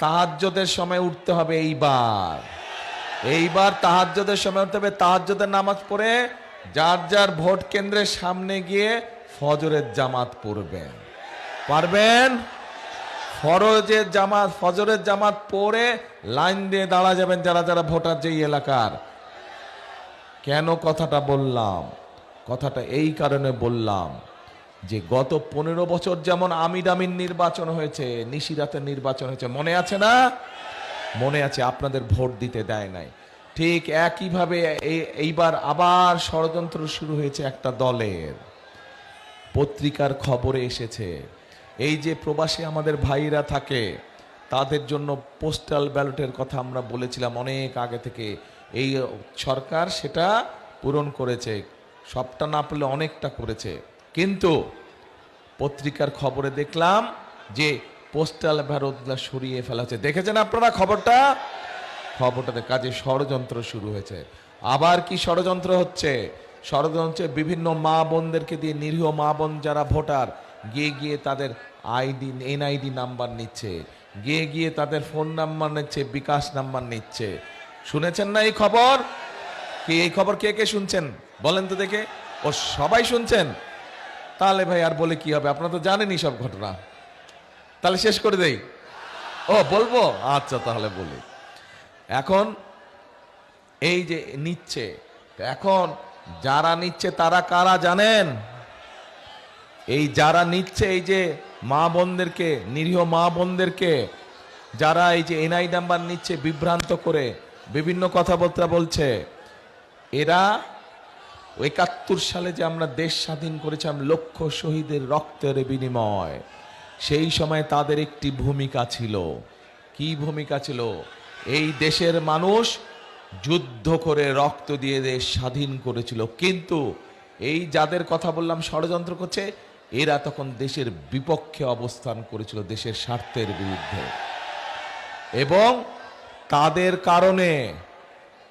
তাহাজ্জদের সময় উঠতে হবে এইবার। এইবার তাহাজ্জদের সময় উঠতে হবে। তাহাজ্জদের নামাজ পড়ে যার যার ভোট কেন্দ্রের সামনে গিয়ে ফজরের জামাত পড়বেন। পারবেন? ফরজের জামাত, ফজরের জামাত পড়ে লাইন দিয়ে দাঁড়া যাবেন যারা যারা ভোটার যেই এলাকার। কেন কথাটা বললাম? কথাটা এই কারণে বললাম যে গত পনেরো বছর যেমন আমির আমিন নির্বাচন হয়েছে, নিশিরাতের নির্বাচন হয়েছে, মনে আছে না? মনে আছে, আপনাদের ভোট দিতে দেয় নাই। ঠিক একইভাবে এই- এইবার আবার ষড়যন্ত্র শুরু হয়েছে একটা দলের। পত্রিকার খবরে এসেছে, এই যে প্রবাসী আমাদের ভাইরা থাকে, তাদের জন্য পোস্টাল ব্যালটের কথা আমরা বলেছিলাম অনেক আগে থেকে। এই সরকার সেটা পূরণ করেছে, সবটা না পেলে অনেকটা করেছে। কিন্তু পত্রিকার খবরে দেখলাম যে পোস্টাল ব্যালটগুলো সরিয়ে ফেলা হচ্ছে। দেখেছেন আপনারা খবরটা? খবরটাতে কাজে ষড়যন্ত্র শুরু হয়েছে। আবার কি ষড়যন্ত্র হচ্ছে? ষড়যন্ত্রে বিভিন্ন মা বোনদেরকে দিয়ে নিরীহ মা বোন যারা ভোটার, গিয়ে গিয়ে তাদের আইডি, এনআইডি নাম্বার নিচ্ছে। গিয়ে গিয়ে তাদের ফোন নাম্বার নিচ্ছে, বিকাশ নাম্বার নিচ্ছে। শুনেছেন না এই খবর? কি এই খবর কে কে শুনছেন? বলেন তো দেখে। ও সবাই শুনছেন? তাহলে ভাই আর বলে কি হবে? আপনারা তো জানেনই সব ঘটনা। তাহলে শেষ করে দেই। ও, বলব? আচ্ছা তাহলে বলি। এখন এই যে নিচ্ছে এখন যারা নিচ্ছে তারা কারা জানেন? এই যারা নিচ্ছে এই যে মা বোনদেরকে, নিরীহ মা বোনদেরকে, যারা এই যে এনআই নাম্বার নিচ্ছে বিভ্রান্ত করে, বিভিন্ন কথাবার্তা বলছে, এরা একাত্তর সালে যে আমরা দেশ স্বাধীন করেছিলাম লক্ষ শহীদের রক্তের বিনিময়, সেই সময় তাদের একটি ভূমিকা ছিল। কি ভূমিকা ছিল? এই দেশের মানুষ যুদ্ধ করে রক্ত দিয়ে দেশ স্বাধীন করেছিল। কিন্তু এই যাদের কথা বললাম, ষড়যন্ত্র করছে, এরা তখন দেশের বিপক্ষে অবস্থান করেছিল, দেশের স্বার্থের বিরুদ্ধে। এবং তাদের কারণে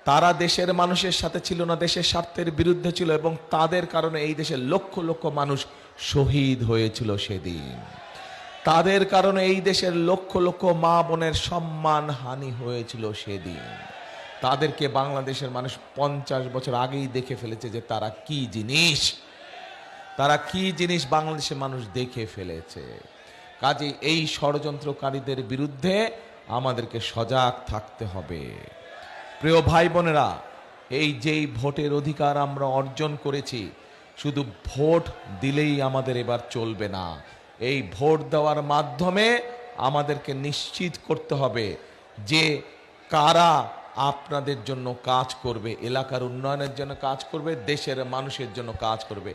তারা দেশের মানুষের সাথে ছিল না, দেশের স্বার্থের বিরুদ্ধে ছিল এবং তাদের কারণে এই দেশের লক্ষ লক্ষ মানুষ শহীদ হয়েছিল সেদিন। তাদের কারণে এই দেশের লক্ষ লক্ষ মা বোনের সম্মান হানি হয়েছিল সেদিন। তাদেরকে বাংলাদেশের মানুষ পঞ্চাশ বছর আগেই দেখে ফেলেছে যে তারা কি জিনিস। তারা কি জিনিস বাংলাদেশের মানুষ দেখে ফেলেছে। কাজে এই ষড়যন্ত্রকারীদের বিরুদ্ধে আমাদেরকে সজাগ থাকতে হবে। প্রিয় ভাই বোনেরা, এই যেই ভোটের অধিকার আমরা অর্জন করেছি, শুধু ভোট দিলেই আমাদের এবার চলবে না। এই ভোট দেওয়ার মাধ্যমে আমাদেরকে নিশ্চিত করতে হবে যে কারা আপনাদের জন্য কাজ করবে, এলাকার উন্নয়নের জন্য কাজ করবে, দেশের মানুষের জন্য কাজ করবে।